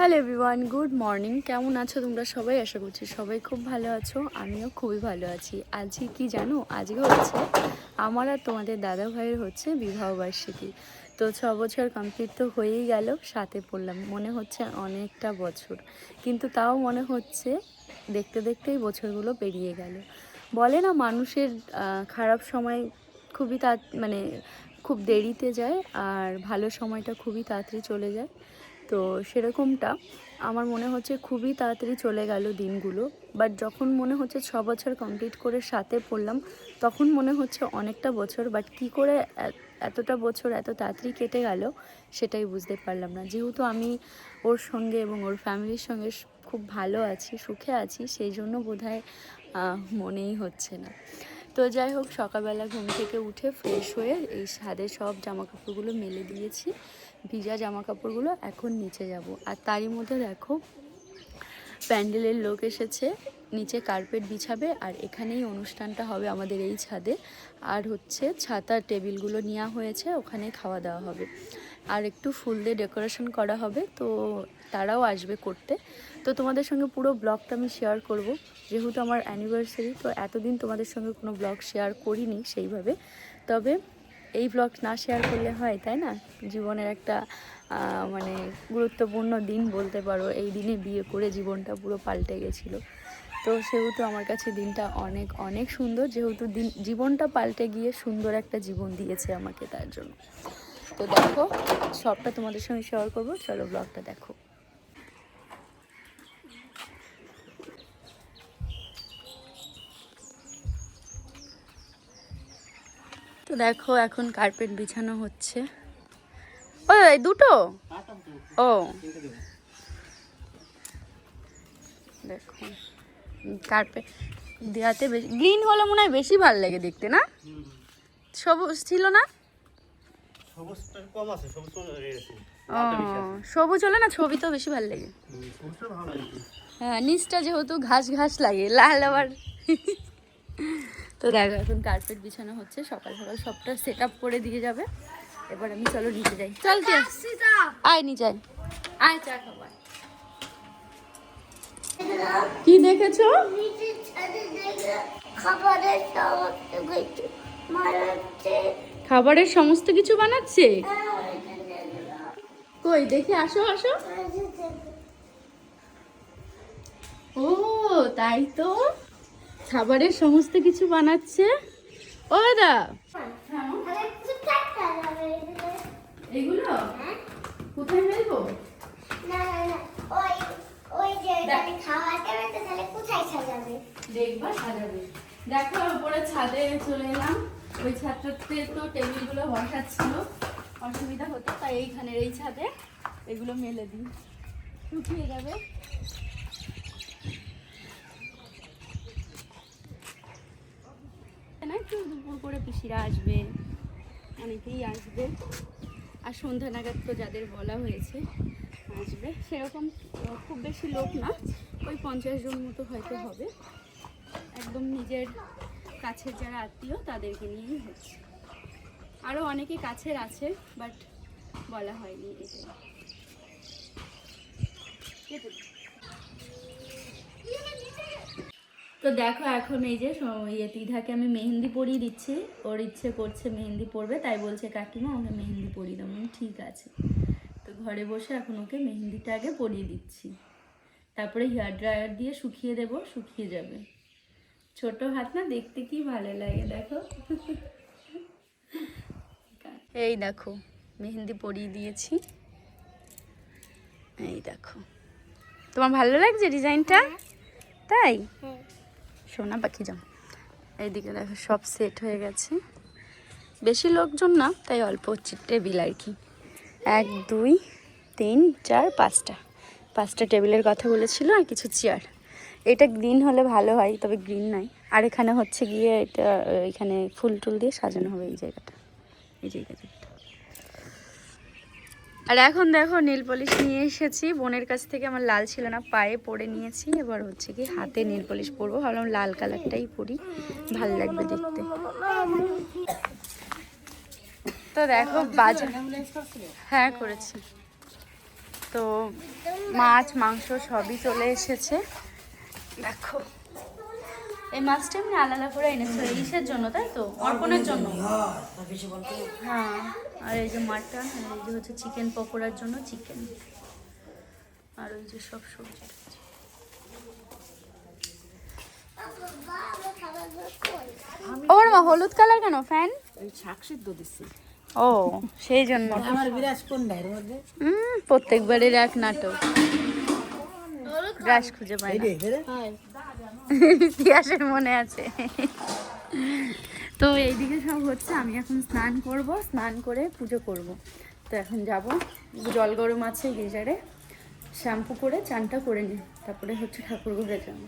Hello everyone good morning কেমন আছো তোমরা সবাই? আশা করছি সবাই খুব ভালো আছো। আমিও খুবই ভালো আছি। আজকে কি জানো? আজকে হচ্ছে আমার আর তোমাদের দাদা ভাইয়ের হচ্ছে বিবাহবার্ষিকী তো ছ বছর কমপ্লিট তো হয়েই গেল, সাথে পড়লাম। মনে হচ্ছে অনেকটা বছর। কিন্তু তাও মনে হচ্ছে দেখতে দেখতেই বছরগুলো পেরিয়ে গেল। বলে না, মানুষের খারাপ সময় খুবই তা মানে খুব দেরিতে যায় আর ভালো সময়টা খুবই তাড়াতাড়ি চলে যায়। তো সেরকমটা। আমার মনে হচ্ছে খুবই তাড়াতাড়ি চলে গেল দিনগুলো। বাট যখন মনে হচ্ছে ছ বছর কমপ্লিট করে সাথে পড়লাম তখন মনে হচ্ছে অনেকটা বছর। বাট কি করে এতটা বছর এত তাড়াতাড়ি কেটে গেল সেটাই বুঝতে পারলাম না। যেহেতু আমি ওর সঙ্গে এবং ওর ফ্যামিলির সঙ্গে খুব ভালো আছি সুখে আছি সেই জন্য আহ, মনেই হচ্ছে না। তো যাই হোক সকালবেলা ঘুম থেকে উঠে ফ্রেশ হয়ে এই ছাদে সব জামা কাপড়গুলো মেলে দিয়েছি। ভিজা জামা কাপড়গুলো এখন নিচে যাব। আর তারই মধ্যে দেখো, প্যান্ডেলের লোক এসেছে, নিচে কার্পেট বিছাবে, আর এখানেই অনুষ্ঠানটা হবে আমাদের এই ছাদে। আর হচ্ছে ছাতার টেবিলগুলো নেওয়া হয়েছে, ওখানে খাওয়া দাওয়া হবে। আর একটু ফুল দিয়ে ডেকোরেশন করা হবে, তো তারাও আসবে করতে। তো তোমাদের সঙ্গে পুরো ব্লগটা আমি শেয়ার করব, যেহেতু আমার অ্যানিভার্সারি তো এতদিন তোমাদের সঙ্গে কোনো ব্লগ শেয়ার করিনি সেইভাবে। তবে এই ব্লগ না শেয়ার করলে হয়, তাই না? জীবনের একটা মানে গুরুত্বপূর্ণ দিন বলতে পারো। এই দিনে বিয়ে করে জীবনটা পুরো পাল্টে গেছিল। তো সেহেতু আমার কাছে দিনটা অনেক অনেক সুন্দর। যেহেতু দিন, জীবনটা পাল্টে গিয়ে সুন্দর একটা জীবন দিয়েছে আমাকে তার জন্য। তো দেখো, সবটা তোমাদের সঙ্গে শেয়ার করব। চলো ব্লগটা দেখো। দেখো এখন কার্পেট বিছানো হচ্ছে। ওই দুটো? ও। দেখো কার্পেট দেওয়াতে বেশি গ্রিন হলে মনে হয় বেশি ভালো লাগে দেখতে না? সবুজ ছিল না? সবুজ ও হলে না ছবি তো বেশি ভালো লাগে। হ্যাঁ নিচটা যেহেতু ঘাস ঘাস লাগে লাল আবার তো দেখো, এখন কার্পেট বিছানো হচ্ছে, সকাল সকাল সবটা সেট আপ করে দিয়ে যাবে। এবার আমি চলো নিচে যাই। চল টিয়া। আয়, নিচে আয়। আয়, চা খাবার কি দেখেছ? খাবারের সমস্ত কিছু বানাচ্ছে? কই, দেখি, আসো আসো। ও, তাই তো? খাবারের সমস্ত কিছু বানাচ্ছে। ও দা এগুলো? কোথায় মেলবো ওই ওই এখানে খাওয়াতে তাহলে কোথায় সাজাবে দেখবা, সাজাবে। দেখো, উপরে ছাদে চলে এলাম। ওই ছাদটাতে তো টেবিলগুলো বসাচ্ছিল। অসুবিধা হতো, তাই এইখানের এই ছাদে এগুলো মেলে দিই। শুকিয়ে যাবে না একটু দুপুর করে পিসিরা আসবে, অনেকেই আসবে। আর সন্ধ্যা নাগাদ তো যাদের বলা হয়েছে আসবে। সেরকম খুব বেশি লোক না, ওই পঞ্চাশ জন মতো হয়তো হবে। একদম নিজের কাছের যারা আত্মীয়, তাদেরকে নিয়েই হচ্ছে। আরও অনেকে কাছের আছে বাট বলা হয়নি এটাই কেটে দে। তো দেখো এখন এই যে ইয়ে তিধাকে আমি মেহেন্দি পরিয়ে দিচ্ছি। ওর ইচ্ছে করছে মেহেন্দি পরবে তাই বলছে কাকিমা ওকে মেহেন্দি পরিয়ে দেবো আমি, ঠিক আছে। তো ঘরে বসে এখন ওকে মেহেন্দিটা আগে পরিয়ে দিচ্ছি। তারপরে হেয়ার ড্রায়ার দিয়ে শুকিয়ে দেব শুকিয়ে যাবে। ছোট হাত না দেখতে কি ভালো লাগে দেখো। এই দেখো মেহেন্দি পরিয়ে দিয়েছি। এই দেখো। তোমার ভালো লাগছে ডিজাইনটা? তাই? সোনা পাখি যাও এইদিকে দেখো, সব সেট হয়ে গেছে। বেশি লোকজন না, তাই অল্প টেবিল আর কি। এক, দুই, তিন, চার, পাঁচটা। পাঁচটা টেবিলের কথা বলেছিল আর কিছু চেয়ার এটা গ্রিন হলে ভালো হয়, তবে গ্রিন নাই। আর এখানে হচ্ছে গিয়ে এটা, এখানে ফুল টুল দিয়ে সাজানো হবে এই জায়গাটা। এই জায়গাটা। আর এখন দেখো নীল পলিশ নিয়ে এসেছি। বোনের কাছ থেকে আমার লাল ছিল না পায়ে পরে নিয়েছি। এবার হচ্ছে কি হাতে নীল পলিশ পরবো। ভাবলাম লাল কালারটাই পরি ভালো লাগবে দেখতে। তো দেখো বাজার হ্যাঁ করেছি। তো মাছ মাংস সবই চলে এসেছে। দেখো। এই মাছটা এমনি আলাদা করে এনেছো ইসের জন্য তাই তো? অর্পণের জন্য। হ্যাঁ। আর এই যে মাটন আর এই যে হচ্ছে চিকেন পকোড়ার জন্য চিকেন আর ওই যে সব সবজি ওর মা হলুদ কালার কেন ফ্যান ওই শাক সিদ্ধ দিছি। ও সেই জন্য। আমার বিরাজ এর মধ্যে। হুম প্রত্যেকবারের এক নাটক। রাস খুঁজে পাই ইতিহাসের মনে আছে। তো এইদিকে সব হচ্ছে, আমি এখন স্নান করব, স্নান করে পুজো করব। তো এখন যাব, জল গরম আছে গিজারে, শ্যাম্পু করে চানটা করে নিই, তারপরে হচ্ছে ঠাকুর ঘরে যাব।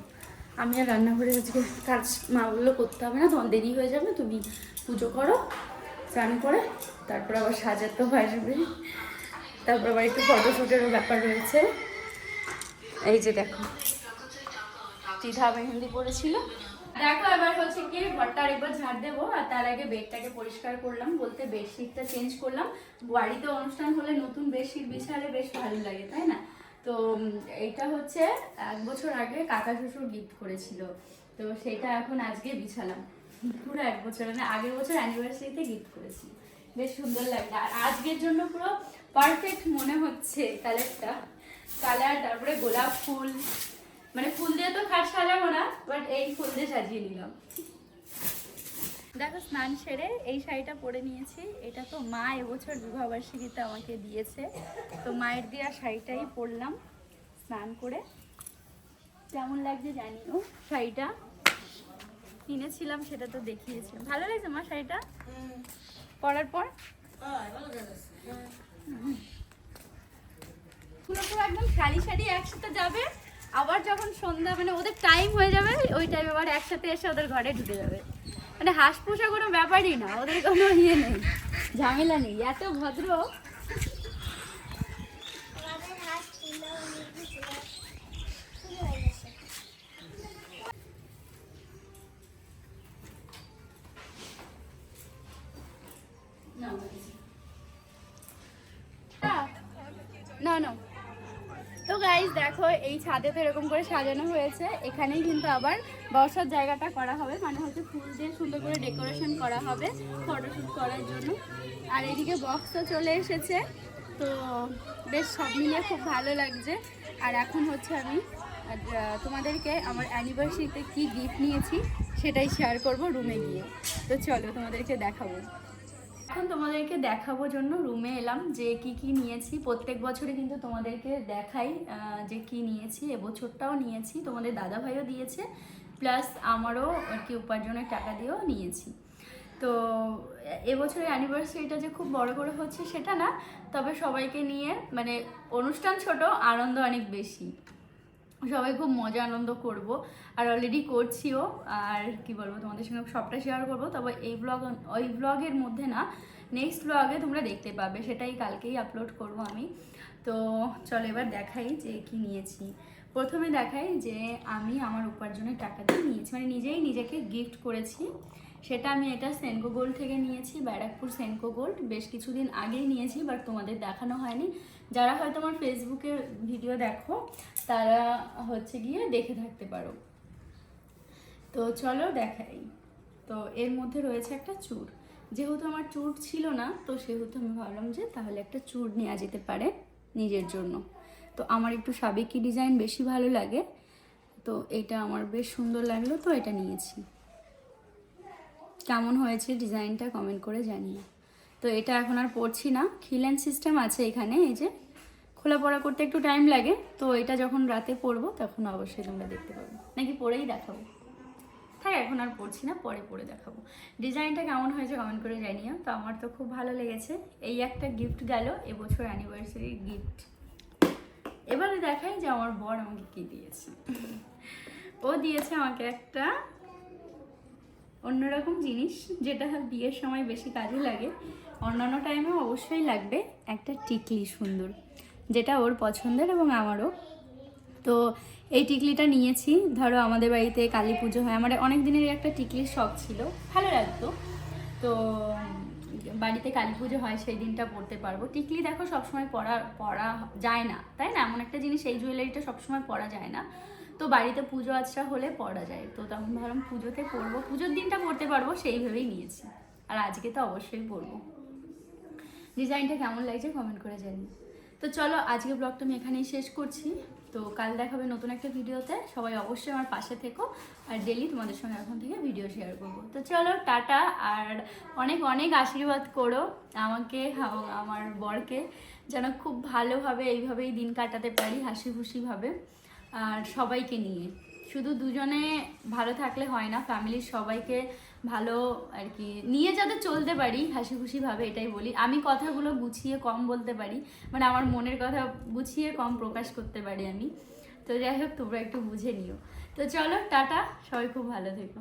আমি আর রান্নাঘরে আজকে কাজ মাগুলো করতে হবে না, তোমার দেরি হয়ে যাবে, তুমি পুজো করো, স্নান করে, তারপর আবার সাজাতেও আসবে। তারপর আবার একটু ফটোশ্যুটেরও ব্যাপার রয়েছে। এই যে দেখো দ্বিধা মেহেন্দি পড়েছিল দেখো এবার হচ্ছে কি ঘরটা আরেকবার ঝাড় দেবো, আর তার আগে বেডটাকে পরিষ্কার করলাম, বলতে বেডশিটটা চেঞ্জ করলাম। বাড়িতে অনুষ্ঠান হলে নতুন বেডশিট বিছালে বেশ ভালো লাগে, তাই না? তো এইটা হচ্ছে এক বছর আগে কাকা শ্বশুর গিফট করেছিল, তো সেটা এখন আজকে বিছালাম। পুরো এক বছর মানে আগের বছর অ্যানিভার্সারিতে গিফট করেছি। বেশ সুন্দর লাগছে আর আজকের জন্য পুরো পারফেক্ট মনে হচ্ছে কালারটা কালার তারপরে গোলাপ ফুল মানে ফুল দিয়ে তো খাট সাজাবো না বাট এই ফুল দিয়ে সাজিয়ে নিলাম। দেখো স্নান সেরে এই শাড়িটা পরে নিয়েছি। এটা তো মা এবছর বিবাহবার্ষিকীতে আমাকে দিয়েছে। তো মায়ের দেওয়া শাড়িটাই পরলাম স্নান করে। কেমন লাগছে জানি ও শাড়িটা কিনেছিলাম সেটা তো দেখিয়েছিলাম। ভালো লাগছে মা শাড়িটা? পরার পর? পুরো পুরো একদম শাড়ি শাড়ি একসাথে যাবে? আবার যখন সন্ধ্যা মানে ওদের টাইম হয়ে যাবে, ওই টাইমে আবার একসাথে এসে ওদের ঘরে ঢুকে যাবে। মানে হাঁস পোষা কোনো ব্যাপারই না, ওদের কোনো ইয়ে নেই, ঝামেলা নেই, এত ভদ্র। আমাদের হাত তো গাইজ দেখো, এই ছাদে তো এরকম করে সাজানো হয়েছে। এখানেই কিন্তু আবার বসার জায়গাটা করা হবে। মানে হচ্ছে ফুল দিয়ে সুন্দর করে ডেকোরেশন করা হবে ফটোশ্যুট করার জন্য। আর এদিকে বক্সও চলে এসেছে। তো বেশ সব মিলিয়ে খুব ভালো লাগছে। আর এখন হচ্ছে আমি তোমাদেরকে আমার অ্যানিভার্সারিতে কি গিফট নিয়েছি সেটাই শেয়ার করব রুমে গিয়ে। তো চলো তোমাদেরকে দেখাবো। এখন তোমাদেরকে দেখাবো জন্য রুমে এলাম যে কি কি নিয়েছি। প্রত্যেক বছরে কিন্তু তোমাদেরকে দেখাই যে কি নিয়েছি, এবছরটাও নিয়েছি। তোমাদের দাদা ভাইও দিয়েছে প্লাস আমারও আর কি উপার্জনের টাকা দিয়েও নিয়েছি। তো এবছরের অ্যানিভার্সারিটা যে খুব বড় করে হচ্ছে সেটা না, তবে সবাইকে নিয়ে মানে অনুষ্ঠান ছোট, আনন্দ অনেক বেশি। সবাই খুব মজা, আনন্দ করব। আর অলরেডি করছিও, আর কি বলব, তোমাদের সঙ্গে সবটা শেয়ার করব। তবে এই ব্লগ ওই ব্লগের মধ্যে না নেক্সট ব্লগে তোমরা দেখতে পাবে, সেটাই কালকেই আপলোড করব আমি। তো চলো এবার দেখাই যে কি নিয়েছি। প্রথমে দেখাই যে আমি আমার উপার্জনের টাকা দিয়ে নিয়েছি মানে নিজেই নিজেকে গিফট করেছি। সেটা আমি এটা সেনকো গোল্ড থেকে নিয়েছি, ব্যারাকপুর সেনকো গোল্ড বেশ কিছুদিন আগেই নিয়েছি বাট তোমাদের দেখানো হয়নি। যারা হয়তো আমার ফেসবুকে ভিডিও দেখো, তারা হচ্ছে গিয়ে দেখে থাকতে পারো। তো চলো দেখাই। তো এর মধ্যে রয়েছে একটা চুর। যেহেতু আমার চুর ছিল না, তো সেহেতু আমি ভাবলাম যে তাহলে একটা চুর নেওয়া যেতে পারে নিজের জন্য। তো আমার একটু সাবেকি ডিজাইন বেশি ভালো লাগে, তো এটা আমার বেশ সুন্দর লাগল, তো এটা নিয়েছি। কেমন হয়েছে ডিজাইনটা কমেন্ট করে জানিও। তো এটা এখন আর পড়ছি না। খিলেন সিস্টেম আছে এখানে, এই যে। খোলা পড়া করতে একটু টাইম লাগে, তো এটা যখন রাতে পড়ব তখন অবশ্যই তোমরা দেখতে পাবে। নাকি পরেই দেখাবো। থাক, এখন আর পড়ছি না, পরে পরে দেখাবো। ডিজাইনটা কেমন হয়েছে কমেন্ট করে জানিও। তো আমার তো খুব ভালো লেগেছে। এই একটা গিফট গেল, এবছর অ্যানিভার্সারি গিফট এবারে দেখাই যে আমার বর আমাকে কি দিয়েছে। ও দিয়েছে আমাকে একটা অন্যরকম জিনিস যেটা বিয়ের সময় বেশি কাজে লাগে। অন্যান্য টাইমে অবশ্যই লাগবে একটা টিকলি সুন্দর, যেটা ওর পছন্দের এবং আমারও। তো এই টিকলিটা নিয়েছি। ধরো আমাদের বাড়িতে কালী পুজো হয়। আমার অনেক দিনের একটা টিকলির শখ ছিল। ভালো লাগতো। তো, বাড়িতে কালী পুজো হয়, সেই দিনটা পরতে পারব। টিকলি দেখো সবসময় পরা পরা যায় না। তাই না? এমন একটা জিনিস, এই জুয়েলারিটা সবসময় পরা যায় না। তো বাড়িতে পুজো আচরা হলে পড়া যায়। তো তখন ভাবলাম পুজোতে পড়ব। পুজোর দিনটা পড়তে পারব সেইভাবেই নিয়েছি। আর আজকে তো অবশ্যই পড়ব। ডিজাইনটা কেমন লাগছে কমেন্ট করে জানি তো চলো আজকে ব্লগটা আমি এখানেই শেষ করছি। তো কাল দেখাবে নতুন একটা ভিডিওতে। সবাই অবশ্যই আমার পাশে থেকো। আর ডেলি তোমাদের সঙ্গে এখন থেকে ভিডিও শেয়ার করব। তো চলো, টাটা। আর অনেক অনেক আশীর্বাদ করো আমাকে এবং আমার বরকে। যেন খুব ভালোভাবে এইভাবেই দিন কাটাতে পারি হাসি খুশিভাবে আর সবাইকে নিয়ে। শুধু দুজনে ভালো থাকলে হয় না, ফ্যামিলির সবাইকে ভালো আর কি, নিয়ে যাতে চলতে পারি হাসি খুশিভাবে এটাই বলি। আমি কথাগুলো গুছিয়ে কম বলতে পারি মানে আমার মনের কথা গুছিয়ে কম প্রকাশ করতে পারি আমি। তো যাই হোক, তোমরা একটু বুঝে নিও। তো চলো, টাটা, সবাই খুব ভালো থেকো।